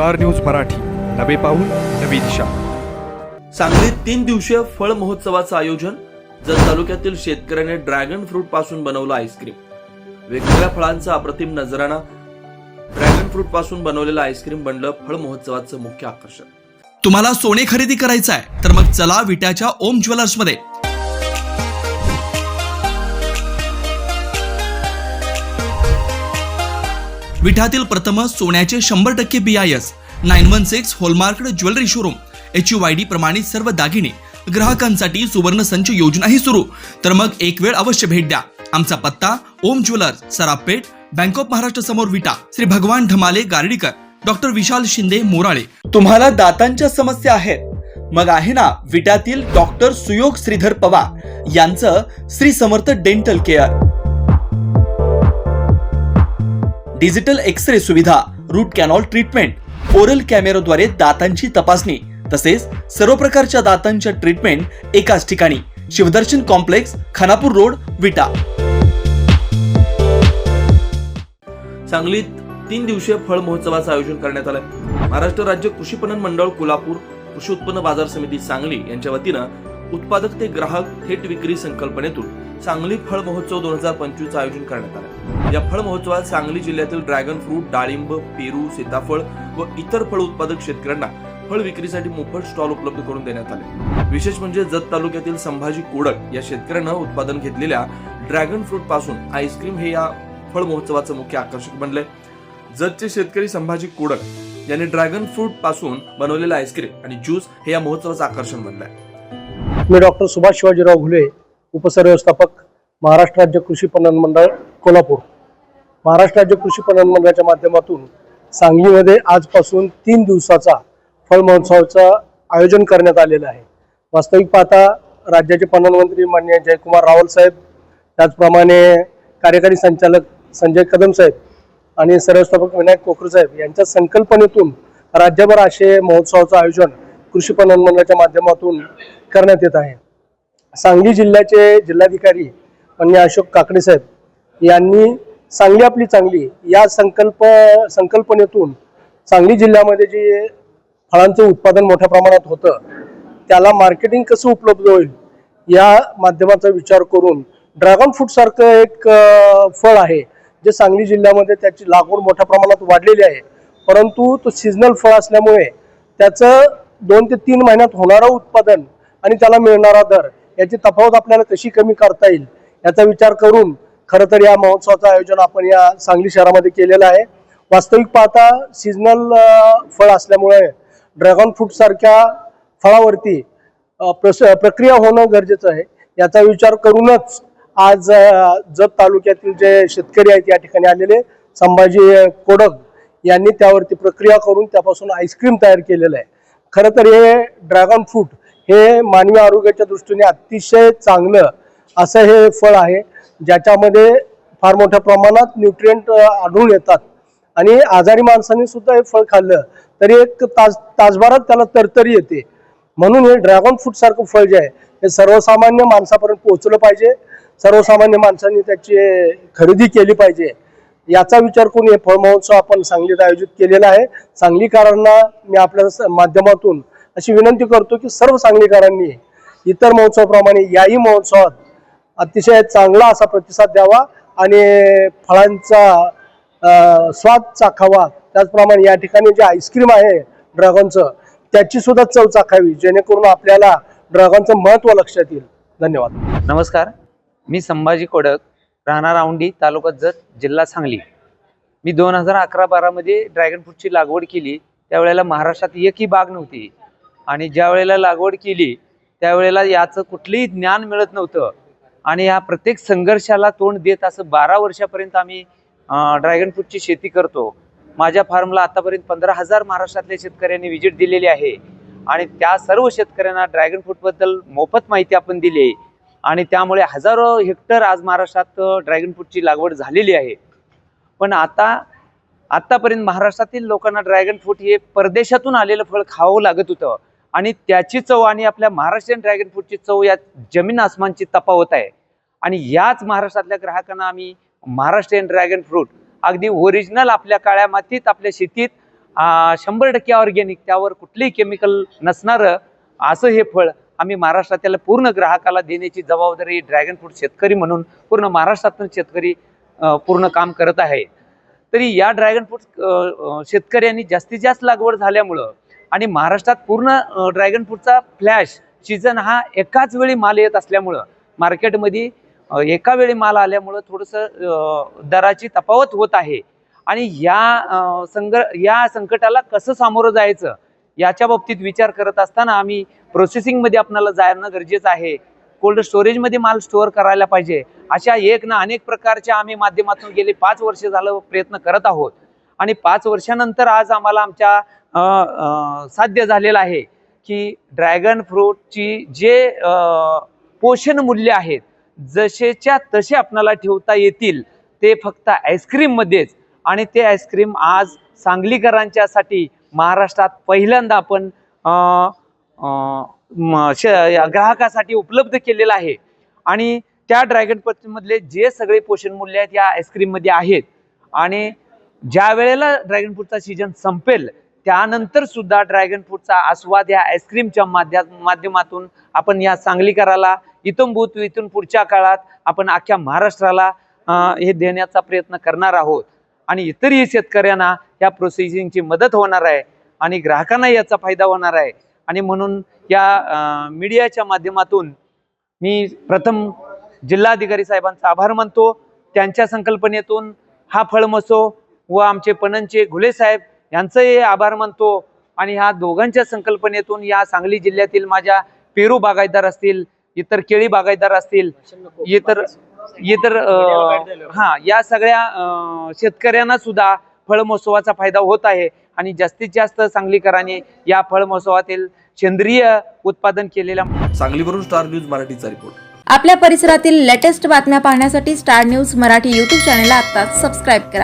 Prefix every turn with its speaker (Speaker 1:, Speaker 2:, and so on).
Speaker 1: Star news Marathi. नवे पाऊल नवी दिशा.
Speaker 2: सांगलीत तीन दिवसीय फळ महोत्सवाचं आयोजन जत तालुक्यातील शेतकऱ्याने ड्रॅगन फ्रूटपासून बनवलं आईस्क्रीम. वेगवेगळ्या फळांचा अप्रतिम नजराणा ड्रॅगन फ्रूटपासून बनवलेलं आईस्क्रीम बनलं फळ महोत्सवाचं मुख्य आकर्षण.
Speaker 3: तुम्हाला सोने खरेदी करायचं आहे तर मग चला विट्याच्या ओम ज्वेलर्समध्ये. विठातील प्रथम सोन्याचे शंभर टक्के B I S nine one six hallmarked jewellery showroom H U I D प्रमाणित सर्व दागिने ग्राहकांसाठी सुवर्ण संच योजनाही सुरू. तर मग एक वेळ अवश्य भेट द्या. आमचा पत्ता Om jewellers Sarapeth bank of Maharashtra समोर विटा. श्री भगवान ढमाले गार्डीकर. डॉक्टर विशाल शिंदे मोराळे. तुम्हाला दातांच्या समस्या आहेत. मग आहे ना विटातील डॉक्टर सुयोग श्रीधर पवार. यांचं Shri Samarth dental care. Digital X ray सुविधा रूट कॅनॉल ट्रीटमेंट ओरल कॅमेराद्वारे दातांची तपासणी तसेच सर्व प्रकारच्या दातांच्या ट्रीटमेंट एकाच ठिकाणी. Shivdarshan complex Khanapur road Vita.
Speaker 2: सांगलीत तीन दिवसीय फळ महोत्सवाचं आयोजन करण्यात आलं महाराष्ट्र राज्य कृषी पणन मंडळ कोल्हापूर कृषी उत्पन्न बाजार समिती सांगली यांच्या वतीनं उत्पादक ते ग्राहक थेट विक्री संकल्पनेतून सांगली फळ महोत्सव दोन हजार पंचवीसचं आयोजन करण्यात आलं. या फळ महोत्सवात सांगली जिल्ह्यातील ड्रॅगन फ्रूट डाळिंब पेरू सीताफळ व इतर फळ उत्पादक शेतकऱ्यांना फळ विक्रीसाठी मोफत स्टॉल उपलब्ध करून देण्यात आले. विशेष म्हणजे जत तालुक्यातील संभाजी कोडक या शेतकऱ्यानं उत्पादन घेतलेल्या ड्रॅगन फ्रूटपासून आईस्क्रीम हे या फळ महोत्सवाचं मुख्य आकर्षक बनलंय. जतचे शेतकरी संभाजी कोडक यांनी ड्रॅगन फ्रूटपासून बनवलेलं आईस्क्रीम आणि ज्यूस हे या महोत्सवाचं आकर्षण बनलंय.
Speaker 4: मी डॉक्टर सुभाष शिवाजीराव घुले उपसरव्यवस्थापक महाराष्ट्र राज्य कृषी पणन मंडळ कोल्हापूर. महाराष्ट्र राज्य कृषी पणन मंडळाच्या माध्यमातून सांगलीमध्ये आजपासून तीन दिवसाचा फळ महोत्सवाचं आयोजन करण्यात आलेलं आहे. वास्तविक पाहता राज्याचे पणन मंत्री मान्य जयकुमार रावल साहेब त्याचप्रमाणे कार्यकारी संचालक संजय कदम साहेब आणि सर्वस्थापक विनायक कोकरे साहेब यांच्या संकल्पनेतून राज्यभर असे महोत्सवाचं आयोजन कृषी पणन मंडळाच्या माध्यमातून करण्यात येत आहे. सांगली जिल्ह्याचे जिल्हाधिकारी मान्य अशोक काकडे साहेब यांनी सांगली आपली चांगली या संकल्प संकल्पनेतून सांगली जिल्ह्यामध्ये जे फळांचं उत्पादन मोठ्या प्रमाणात होतं त्याला मार्केटिंग कसं उपलब्ध होईल या माध्यमाचा विचार करून ड्रॅगन फ्रूट सारखं एक फळ आहे जे सांगली जिल्ह्यामध्ये त्याची लागवड मोठ्या प्रमाणात वाढलेली आहे. परंतु तो सीझनल फळ असल्यामुळे त्याचं दोन ते तीन महिन्यात होणारं उत्पादन आणि त्याला मिळणारा दर याची तफावत आपल्याला कशी कमी करता येईल याचा विचार करून खरं तर या महोत्सवाचं आयोजन आपण या सांगली शहरामध्ये केलेलं आहे. वास्तविक पाहता सिजनल फळ असल्यामुळे ड्रॅगन फ्रूट सारख्या फळावरती प्रस- प्रक्रिया होणं गरजेचं आहे. याचा विचार करूनच आज जत तालुक्यातील जे शेतकरी आहेत या ठिकाणी आलेले संभाजी कोडक यांनी त्यावरती प्रक्रिया करून त्यापासून आईस्क्रीम तयार केलेलं आहे. खरं तर हे ड्रॅगन फ्रूट हे मानवी आरोग्याच्या दृष्टीने अतिशय चांगलं असं हे फळ आहे ज्याच्यामध्ये फार मोठ्या प्रमाणात न्यूट्रिएंट आढळून येतात. आणि आजारी माणसाने सुद्धा हे फळ खाल्लं तरी एक तास तासभरात त्याला तरतरी येते. म्हणून हे ड्रॅगन फ्रूट सारखं फळ जे आहे हे सर्वसामान्य माणसापर्यंत पोहोचलं पाहिजे. सर्वसामान्य माणसांनी त्याची खरेदी केली पाहिजे. याचा विचार करून हे फळ महोत्सव आपण सांगलीत आयोजित केलेला आहे. सांगलीकरांना मी आपल्या स- माध्यमातून अशी विनंती करतो की सर्व सांगलीकरांनी इतर महोत्सवाप्रमाणे याही महोत्सवात अतिशय चांगला असा प्रतिसाद द्यावा आणि फळांचा स्वाद चाखावा. त्याचप्रमाणे या ठिकाणी जे आईस्क्रीम आहे ड्रॅगनचं त्याची सुद्धा चव चाखावी जेणेकरून आपल्याला ड्रॅगनचं महत्त्व लक्षात येईल. धन्यवाद.
Speaker 5: नमस्कार. मी संभाजी कोडक राहणार औंडी तालुका जत जिल्हा सांगली. मी दोन हजार अकरा बारामध्ये ड्रॅगन फ्रूटची लागवड केली. त्यावेळेला महाराष्ट्रात एकही बाग नव्हती. आणि ज्या वेळेला लागवड केली त्यावेळेला याचं कुठलंही ज्ञान मिळत नव्हतं. आणि या प्रत्येक संघर्षाला तोंड देत असं बारा वर्षापर्यंत आम्ही ड्रॅगन फ्रूटची शेती करतो. माझ्या फार्मला आतापर्यंत पंधरा हजार महाराष्ट्रातल्या शेतकऱ्यांनी व्हिजिट दिलेली आहे. आणि त्या सर्व शेतकऱ्यांना ड्रॅगन फ्रूटबद्दल मोफत माहिती आपण दिली आहे. आणि त्यामुळे हजारो हेक्टर आज महाराष्ट्रात ड्रॅगन फ्रूटची लागवड झालेली आहे. पण आता आत्तापर्यंत महाराष्ट्रातील लोकांना ड्रॅगन फ्रूट हे परदेशातून आलेलं फळ खावं लागत होतं. आणि त्याची चव आणि आपल्या महाराष्ट्रीयन ड्रॅगन फ्रूटची चव या जमीन आसमानची तफावत आहे. आणि याच महाराष्ट्रातल्या ग्राहकांना आम्ही महाराष्ट्रीयन ड्रॅगन फ्रूट अगदी ओरिजिनल आपल्या काळ्या मातीत आपल्या शेतीत शंभर टक्के ऑर्गॅनिक त्यावर कुठलेही केमिकल नसणारं असं हे फळ आम्ही महाराष्ट्रातील पूर्ण ग्राहकाला देण्याची जबाबदारी ड्रॅगन फ्रूट शेतकरी म्हणून पूर्ण महाराष्ट्रातून शेतकरी पूर्ण काम करत आहे. तरी या ड्रॅगन फ्रूट शेतकऱ्यांनी जास्तीत जास्त लागवड झाल्यामुळं आणि महाराष्ट्रात पूर्ण ड्रॅगन फ्रूटचा फ्लॅश सीझन हा एकाच वेळी माल येत असल्यामुळं मार्केटमध्ये एका वेळी माल आल्यामुळं थोडंसं दराची तफावत होत आहे. आणि या संग या संकटाला कसं सामोरं जायचं याच्या बाबतीत विचार करत असताना आम्ही प्रोसेसिंगमध्ये आपल्याला जाणं गरजेचं आहे. कोल्ड स्टोरेजमध्ये माल स्टोअर करायला पाहिजे. अशा एक ना अनेक प्रकारच्या आम्ही माध्यमातून गेले पाच वर्ष झालं प्रयत्न करत आहोत. आणि पाच वर्षानंतर आज आम्हाला आमच्या साध्य झालेलं आहे की ड्रॅगन फ्रूटची जे पोषण मूल्य आहेत जसेच्या तसे आपणाला ठेवता येतील ते फक्त आईस्क्रीममध्येच आणि ते आईस्क्रीम आज सांगलीकरांच्यासाठी महाराष्ट्रात पहिल्यांदा आपण म, श- ग्राहकासाठी उपलब्ध केलेलं आहे. आणि त्या ड्रॅगन फ्रूटमधले जे सगळे पोषण मूल्य आहेत या आईस्क्रीममध्ये आहेत. आणि ज्या वेळेला ड्रॅगन फ्रूटचा सीजन संपेल त्यानंतर सुद्धा ड्रॅगन फ्रूटचा आस्वाद या आईस्क्रीमच्या माध्या माध्यमातून आपण या सांगलीकराला इथून भूत इथून पुढच्या काळात आपण अख्ख्या महाराष्ट्राला हे देण्याचा प्रयत्न करणार आहोत. आणि इतरही शेतकऱ्यांना या प्रोसेसिंगची मदत होणार आहे आणि ग्राहकांना याचा फायदा होणार आहे. आणि म्हणून या मीडियाच्या माध्यमातून मी प्रथम जिल्हाधिकारी साहेबांचा आभार मानतो. त्यांच्या संकल्पनेतून हा फळमसो व आमचे पणनचे घुले साहेब यांचंही आभार मानतो. आणि ह्या दोघांच्या संकल्पनेतून या सांगली जिल्ह्यातील माझ्या पेरू बागायतदार असतील इतर केळी बागायतदार असतील इतर इतर हा या सगळ्या शेतकऱ्यांना सुद्धा फळ महोत्सवाचा फायदा होत आहे. आणि जास्तीत जास्त सांगलीकरांनी या फळ महोत्सवातील सेंद्रिय उत्पादन केलेल्या
Speaker 2: सांगलीवरून स्टार न्यूज मराठीचा रिपोर्ट.
Speaker 6: आपल्या परिसरातील लेटेस्ट बातम्या पाहण्यासाठी स्टार न्यूज मराठी यूट्यूब चॅनलला आत्ताच सबस्क्राईब करा.